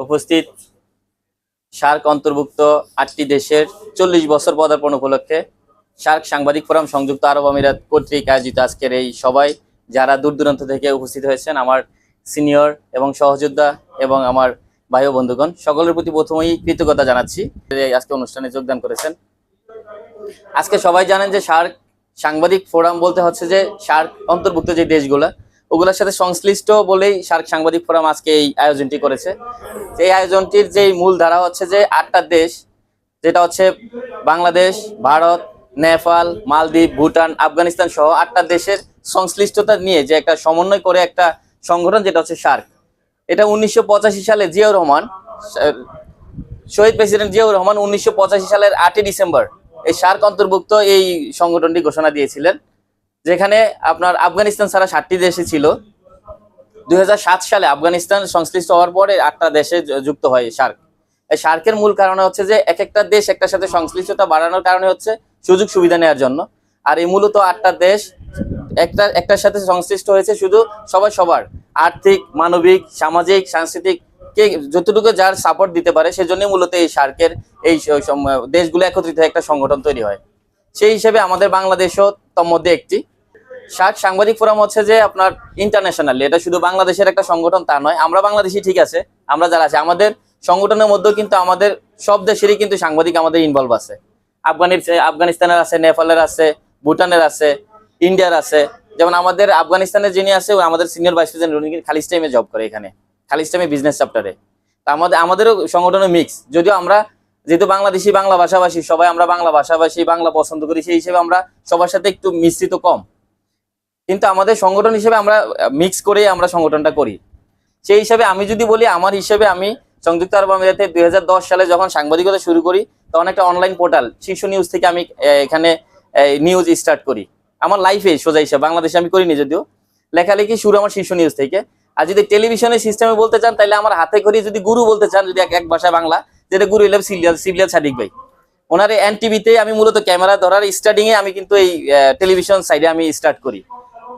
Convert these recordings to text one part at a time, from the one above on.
উপস্থিত সার্ক অন্তর্ভুক্ত আটটি দেশের চল্লিশ বছর পদার্পণ উপলক্ষে সার্ক সাংবাদিক ফোরাম সংযুক্ত আরব আমিরাত কর্তৃক আয়োজিত আজকের এই সবাই যারা দূর দূরান্ত থেকে উপস্থিত হয়েছেন আমার সিনিয়র এবং সহযোদ্ধা এবং আমার ভাই ও বন্ধুগণ, সকলের প্রতি প্রথমেই কৃতজ্ঞতা জানাচ্ছি আজকে অনুষ্ঠানে যোগদান করেছেন। আজকে সবাই জানেন যে সার্ক সাংবাদিক ফোরাম বলতে হচ্ছে যে সার্ক অন্তর্ভুক্ত যে দেশগুলো ওগুলোর সাথে সংশ্লিষ্ট বলেই সার্ক সাংবাদিক ফোরাম আজকে এই আয়োজনটি করেছে। এই আয়োজনটির যে মূল ধারা হচ্ছে যে আটটা দেশ, যেটা হচ্ছে বাংলাদেশ, ভারত, নেপাল, মালদ্বীপ, ভুটান, আফগানিস্তান সহ আটটা দেশের সংশ্লিষ্টতা নিয়ে যে একটা সমন্বয় করে একটা সংগঠন যেটা হচ্ছে সার্ক। এটা উনিশশো পঁচাশি সালে জিয়াউর রহমান, শহীদ প্রেসিডেন্ট জিয়াউর রহমান উনিশশো পঁচাশি সালের আটই ডিসেম্বর এই সার্ক অন্তর্ভুক্ত এই সংগঠনটি ঘোষণা দিয়েছিলেন। যেখানে আপনার আফগানিস্তান ছাড়া ষাটটি দেশে ছিল। দুই হাজার সাত সালে আফগানিস্তান সংশ্লিষ্ট হওয়ার পরে আটটা দেশে যুক্ত হয় সার্ক। এই সার্কের মূল কারণ হচ্ছে যে এক একটা দেশ একটার সাথে সংশ্লিষ্টতা বাড়ানোর কারণে হচ্ছে সুযোগ সুবিধা নেওয়ার জন্য। আর এই মূলত আটটা দেশ একটা, একটার সাথে সংশ্লিষ্ট হয়েছে শুধু সবাই সবার। আর্থিক, মানবিক, সামাজিক, সাংস্কৃতিক, কে যতটুকু যার সাপোর্ট দিতে পারে, সেজন্যই মূলত এই সার্কের এই দেশগুলো একত্রিত একটা সংগঠন তৈরি হয়। সেই হিসেবে আমাদের বাংলাদেশও তোর মধ্যে একটি। সার্ক সাংবাদিক ফোরাম হচ্ছে যে আপনার ইন্টারন্যাশনালি এটা শুধু বাংলাদেশের একটা সংগঠন, তা নয়, আমরা বাংলাদেশি ঠিক আছে, আমরা যারা আছে, আমাদের সংগঠনের মধ্যেও কিন্তু আমাদের সব দেশেরই কিন্তু সাংবাদিক আমাদের ইনভলভ আছে। আফগানির আফগানিস্তানের আছে, নেপালের আছে, ভুটানের আছে, ইন্ডিয়ার আছে, যেমন আমাদের আফগানিস্তানের যিনি আছে আমাদের সিনিয়র ভাইস প্রেসিডেন্ট উনি খালিজ টাইমে জব করে এখানে খালিজ টাইমে বিজনেস চ্যাপ্টারে তা আমাদের, আমাদেরও সংগঠনের মিক্স যদিও আমরা যেহেতু বাংলাদেশি বাংলা ভাষাভাষী, সবাই আমরা বাংলা ভাষাভাষী, বাংলা পছন্দ করি, সেই হিসেবে আমরা সবার সাথে একটু মিশ্রিত কম। কিন্তু আমাদের সংগঠন হিসেবে আমরা মিক্স করে আমরা সংগঠনটা করি। সেই হিসাবে আমি যদি বলি, আমার হিসেবে আমি সংযুক্ত আরব আমিরাতে দুই হাজার দশ সালে যখন সাংবাদিকতা শুরু করি, তখন একটা অনলাইন পোর্টাল শীর্ষ নিউজ থেকে আমি এখানে নিউজ স্টার্ট করি। আমার লাইফে সোজা হিসাবে, বাংলাদেশে আমি করিনি যদিও। লেখালেখি শুরু আমার শীর্ষ নিউজ থেকে। আর যদি টেলিভিশনের সিস্টেমে বলতে চান তাহলে আমার হাতে করে যদি গুরু বলতে চান, যদি এক এক ভাষায় বাংলা যেটা গুরু ইলেভ সিরিয়াল সিরিয়াল সাদিক ভাই। ওনার এন টিভিতে আমি মূলত ক্যামেরা ধরার স্টার্টিং এ আমি কিন্তু এই টেলিভিশন সাইডে আমি স্টার্ট করি,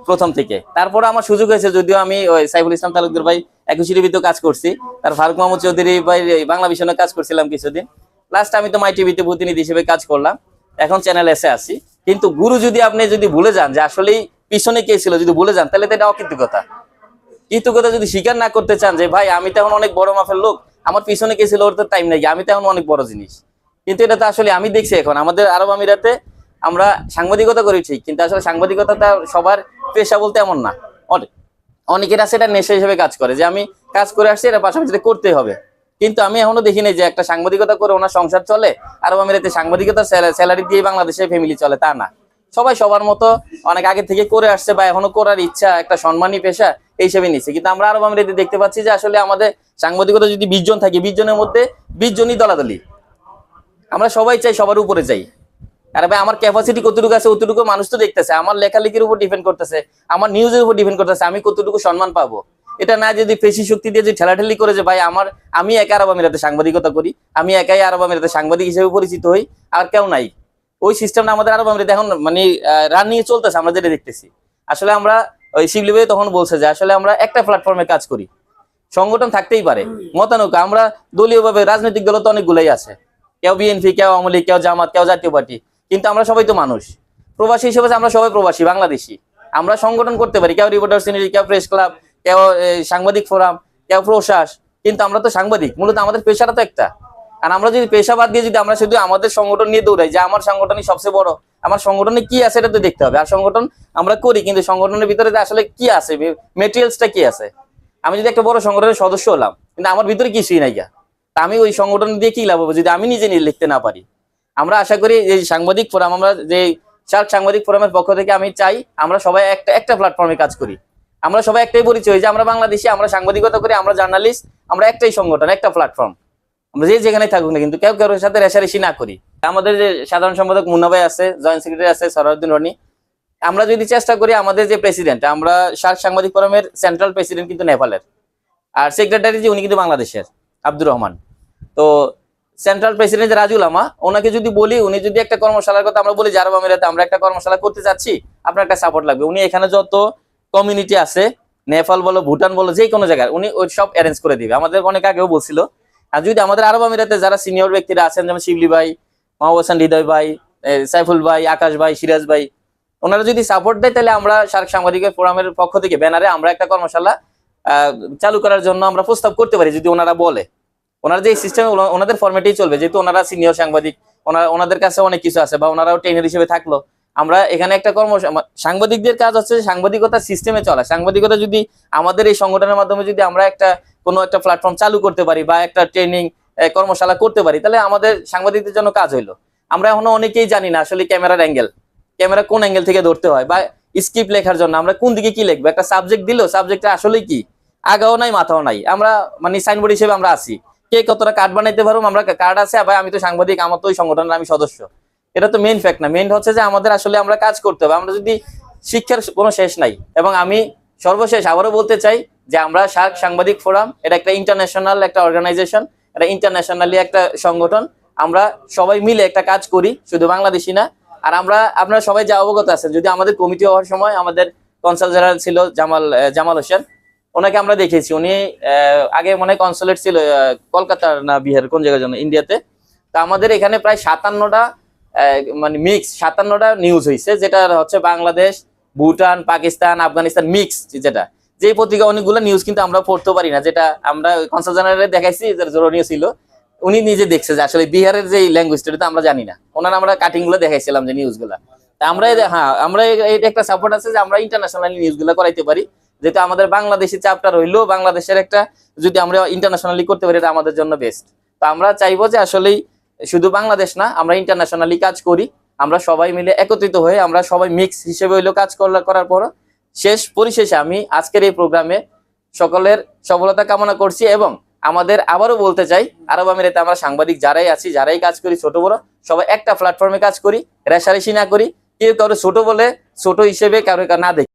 প্রথম থেকে। তারপরে আমার সুযোগ হয়েছে যদিও আমি ওই সাইফুল ইসলাম তালুকদার ভাই একুশে টিভিতেও কাজ করছি। তার ফারুক মাহমুদ চৌধুরী ভাই বাংলা ভিশনে কাজ করছিলাম কিছুদিন। লাস্ট আমি তো মাই টিভিতে প্রতিনিধি হিসেবে কাজ করলাম। এখন চ্যানেল এসে আসি কিন্তু গুরু যদি আপনি যদি ভুলে যান যে আসলেই পিছনে কে ছিল, যদি ভুলে যান, তাহলে তো এটা অকৃতজ্ঞতা। কৃতজ্ঞতা যদি স্বীকার না করতে চান যে, ভাই, আমি তো এখন অনেক বড় মাফের লোক আমার পিছনে কে ছিল ওর তো টাইম নেই আমি তো এখন অনেক বড় জিনিস। কিন্তু এটা তো আসলে আমি দেখছি এখন। আমাদের আরব আমিরাতে আমরা সাংবাদিকতা করি ঠিক, কিন্তু আসলে সাংবাদিকতাটা সবার পেশা বলতে এমন না। অনেক অনেকের আছে এটা নেশা হিসেবে কাজ করে, যে আমি কাজ করে আসছি, এটা পাশাপাশি এটা করতেই হবে। কিন্তু আমি এখনও দেখিনি যে একটা সাংবাদিকতা করে ওনার সংসার চলে, আরব আমিরাতে সাংবাদিকতার স্যালারি দিয়ে বাংলাদেশে ফ্যামিলি চলে, তা না। সবাই সবার মতো অনেক আগে থেকে করে আসছে বা এখনও করার ইচ্ছা, একটা সম্মানী পেশা, এই হিসেবে নিচ্ছে। কিন্তু আমরা আরব আমিরাতে দেখতে পাচ্ছি যে আসলে আমাদের সাংবাদিকতা যদি বিশ জন থাকে, বিশ জনের মধ্যে বিশ জনই দলাদলি। আমরা সবাই চাই সবার উপরে চাই আরে ভাই, আমার ক্যাপাসিটি কতটুকু আছে অতটুকু মানুষ তো দেখতেছে। আমার লেখালেখির উপর ডিপেন্ড করতেছে। আমার নিউজের উপর ডিপেন্ড করতেছে। আমি কতটুকু সম্মান পাবো? এটা না যদি পেশি শক্তি দিয়ে যে ঠেলাঠেলি করে যে, ভাই, আমার, আমি একা আরব আমিরাতে সাংবাদিকতা করি, আমি একাই আরব আমিরাতে সাংবাদিক হিসেবে পরিচিত হই, আর কেউ নাই। ওই সিস্টেমটা আমাদের আরব আমিরাতে এখন মানে রান নিয়ে চলতেছে। আমরা যেটা দেখতেছি। আসলে আমরা ওই শিবলি ভাই তখন বলছে যে, আসলে আমরা একটা প্ল্যাটফর্মে কাজ করি। সংগঠন থাকতেই পারে। মতানুক আমরা দলীয়ভাবে রাজনৈতিক দল তো অনেকগুলোই আছে। কেউ বিএনপি কেউ আওয়ামী লীগ কেউ জামাত কেউ জাতীয় পার্টি। কিন্তু আমরা সবাই তো মানুষ। প্রবাসী হিসেবে আমরা সবাই প্রবাসী বাংলাদেশি। আমরা সংগঠন করতে পারি। কেউ রিপোর্টার্স ইউনিটি কেউ প্রেস ক্লাব কেউ সাংবাদিক ফোরাম কেউ প্রশাস। কিন্তু আমরা তো সাংবাদিক। মূলত আমাদের পেশাটা তো একটা। আর আমরা যদি পেশা বাদ দিয়ে যদি আমরা শুধু আমাদের সংগঠন নিয়ে দৌড়াই যে আমার সংগঠনই সবচেয়ে বড় আমার সংগঠনে কি আছে এটা তো দেখতে হবে। আর সংগঠন আমরা করি কিন্তু সংগঠনের ভিতরে আসলে কি আছে মেটেরিয়ালসটা কি আছে? আমি যদি একটা বড় সংগঠনের সদস্য হলাম, কিন্তু আমার ভিতরে কিছুই নাই গা। আমি ওই সংগঠন দিয়ে কি লাভ হবে যদি আমি নিজে লিখতে না পারি? আমরা আশা করি এই সাংবাদিক ফোরাম, আমরা যে সার্ক সাংবাদিক ফোরামের পক্ষ থেকে আমি চাই, আমরা সবাই একটা একটা প্ল্যাটফর্মে কাজ করি। আমরা সবাই একটাই পরিচয় যে আমরা বাংলাদেশি, আমরা সাংবাদিকতা করি, আমরা জার্নালিস্ট আমরা একটাই সংগঠন, একটা প্ল্যাটফর্ম আমরা যে যেখানে থাকুক না কিন্তু কেউ কারোর সাথে রেশারেশি না করি। আমাদের যে সাধারণ সম্পাদক মুন্না ভাই আছে জয়েন্ট সেক্রেটারি আছে সরাউদ্দিন রনি আমরা যদি চেষ্টা করি আমাদের যে প্রেসিডেন্ট আমরা সার্ক সাংবাদিক ফোরামের সেন্ট্রাল প্রেসিডেন্ট কিন্তু নেপালের। আর সেক্রেটারি যে, উনি কিন্তু বাংলাদেশের, আব্দুর রহমান। তো সেন্ট্রাল প্রেসিডেন্ট রাজুল আমা, ওনাকে যদি বলি, উনি যদি একটা কর্মশালার কথা আমরা বলি জারব আমিরাতে আমরা একটা কর্মশালা করতে যাচ্ছি, আপনার একটা সাপোর্ট লাগবে। উনি এখানে যত কমিউনিটি আছে, নেপাল বলো, ভুটান বলো, যে কোনো জায়গায় উনি ওই সব অ্যারেঞ্জ করে দিবে। আমাদের অনেক আগেও বলছিল। আর যদি আমাদের আরব আমিরাতে যারা সিনিয়র ব্যক্তিরা আছেন, যেমন শিবলি ভাই মাহবুব হাসান হৃদয় ভাই সাইফুল ভাই, আকাশ ভাই, সিরাজ ভাই ওনারা যদি সাপোর্ট দেয়, তাহলে আমরা সার্ক সাংবাদিকের ফোরামের পক্ষ থেকে ব্যানারে আমরা একটা কর্মশালা চালু করার জন্য আমরা প্রস্তাব করতে পারি, যদি ওনারা বলে। ওনারা যে সিস্টেম ওনাদের ফর্মেটেই চলবে। যেহেতু ওনারা সিনিয়র সাংবাদিক ওনাদের কাছে অনেক কিছু আছে, বা ওনারাও ট্রেনার হিসেবে থাকল। আমরা এখানে একটা কর্ম সাংবাদিকদের কাজ হচ্ছে সাংবাদিকতা সিস্টেমে চলা। সাংবাদিকতা যদি আমাদের এই সংগঠনের মাধ্যমে যদি আমরা একটা, কোনো একটা প্ল্যাটফর্ম চালু করতে পারি, বা একটা ট্রেনিং কর্মশালা করতে পারি, তাহলে আমাদের সাংবাদিকদের জন্য কাজ হইল। আমরা এখনও অনেকেই জানি না আসলে ক্যামেরার অ্যাঙ্গেল ক্যামেরা কোন অ্যাঙ্গেল থেকে ধরতে হয় বা স্ক্রিপ্ট লেখার জন্য, আমরা কোন দিকে কি লিখব? একটা সাবজেক্ট দিলো সাবজেক্টটা আসলে কি? আগাও নাই, মাথাও নাই। আমরা মানে সাইনবোর্ড হিসেবে আমরা আছি। কে কতটা কার্ড বানাইতে পারব আমরা কার্ড আছে ভাই আমি তো সাংবাদিক, আমার তো ওই সংগঠনের আমি সদস্য। এটা তো মেইন ফ্যাক্ট না। মেইন হচ্ছে যে আমাদের আসলে আমরা কাজ করতে হবে। আমরা যদি শিক্ষার কোনো শেষ নাই, এবং আমি সর্বশেষ আবারও বলতে চাই যে আমরা শার্ক সাংবাদিক ফোরাম, এটা একটা ইন্টারন্যাশনাল একটা অর্গানাইজেশন এটা ইন্টারন্যাশনালি একটা সংগঠন। আমরা সবাই মিলে একটা কাজ করি, শুধু বাংলাদেশি না আর আমরা, আপনারা সবাই যা অবগত আছেন, যদি আমাদের কমিটি হওয়ার সময় আমাদের কনসাল জেনারেল ছিল জামাল জামাল হোসেন, ওনাকে আমরা দেখেছি উনি আগে মনে কনসুলেট ছিল কলকাতার না বিহার কোন জায়গার জন্য? ইন্ডিয়াতে। তা আমাদের এখানে প্রায় সাতান্নটা মানে মিক্স সাতান্নটা নিউজ হয়েছে যেটা হচ্ছে বাংলাদেশ, ভুটান, পাকিস্তান, আফগানিস্তান মিক্স যেটা। যে পত্রিকা অনেকগুলো নিউজ কিন্তু আমরা পড়তে পারি না, যেটা আমরা কনসাল জেনারেলে দেখাইছি যে জরুরি ছিল। উনি নিজে দেখছে যে আসলে বিহারের যে ল্যাঙ্গুয়েজটা আমরা জানি না। ওনার আমরা কাটিংগুলো দেখাইছিলাম যে নিউজগুলা। তা আমরা হ্যাঁ আমরা এটা একটা সাপোর্ট আছে যে আমরা ইন্টারন্যাশনালি নিউজগুলো করাইতে পারি। যেহেতু আমাদের বাংলাদেশি চাপটা রইল, বাংলাদেশের একটা যদি আমরা ইন্টারন্যাশনালি করতে পারি, এটা আমাদের জন্য বেস্ট তো আমরা চাইব যে আসলেই শুধু বাংলাদেশ না, আমরা ইন্টারন্যাশনালি কাজ করি। আমরা সবাই মিলে একত্রিত হয়ে আমরা সবাই মিক্স হিসেবে হইলেও কাজ করার পর শেষ পরিশেষে আমি আজকের এই প্রোগ্রামে সকলের সফলতা কামনা করছি এবং আমাদের আবারও বলতে চাই, আরব আমিরাতে আমরা সাংবাদিক যারাই আছি, যারাই কাজ করি, ছোট বড়, সবাই একটা প্ল্যাটফর্মে কাজ করি, রেশারেশি না করি, কেউ কারও ছোট বলে, ছোট হিসেবে কারও না দেখি।